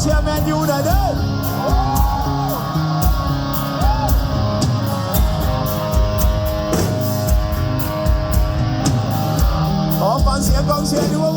เชียร์แมนยูหน่อยเด้อขอฟังเสียงกองเชียร์ดูว่า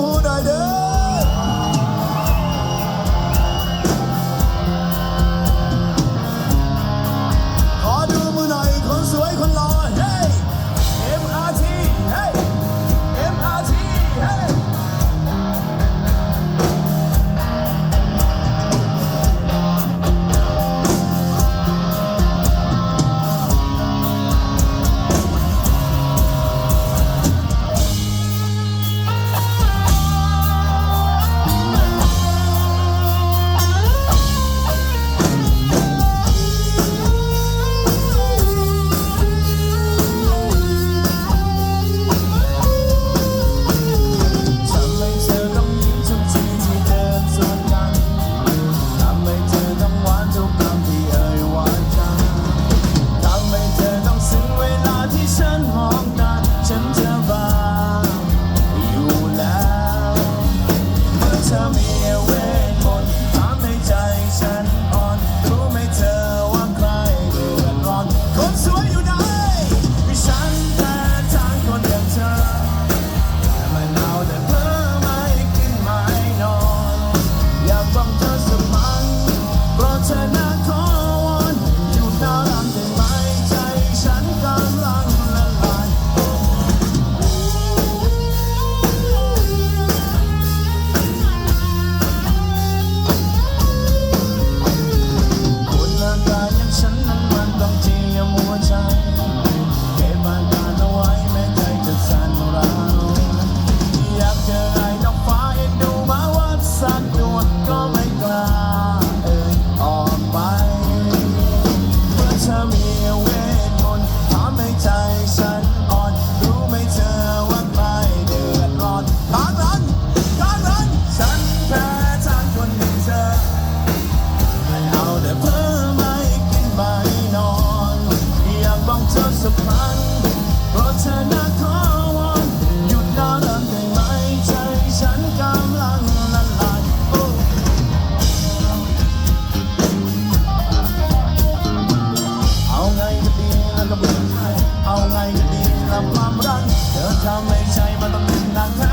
ความรักเธอทำไม่ใช่มาต้องเป็นนางแท้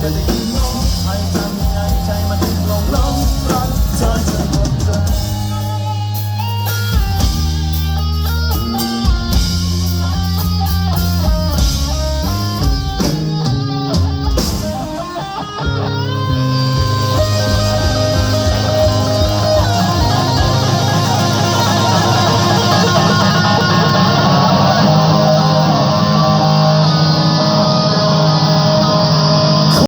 Cause it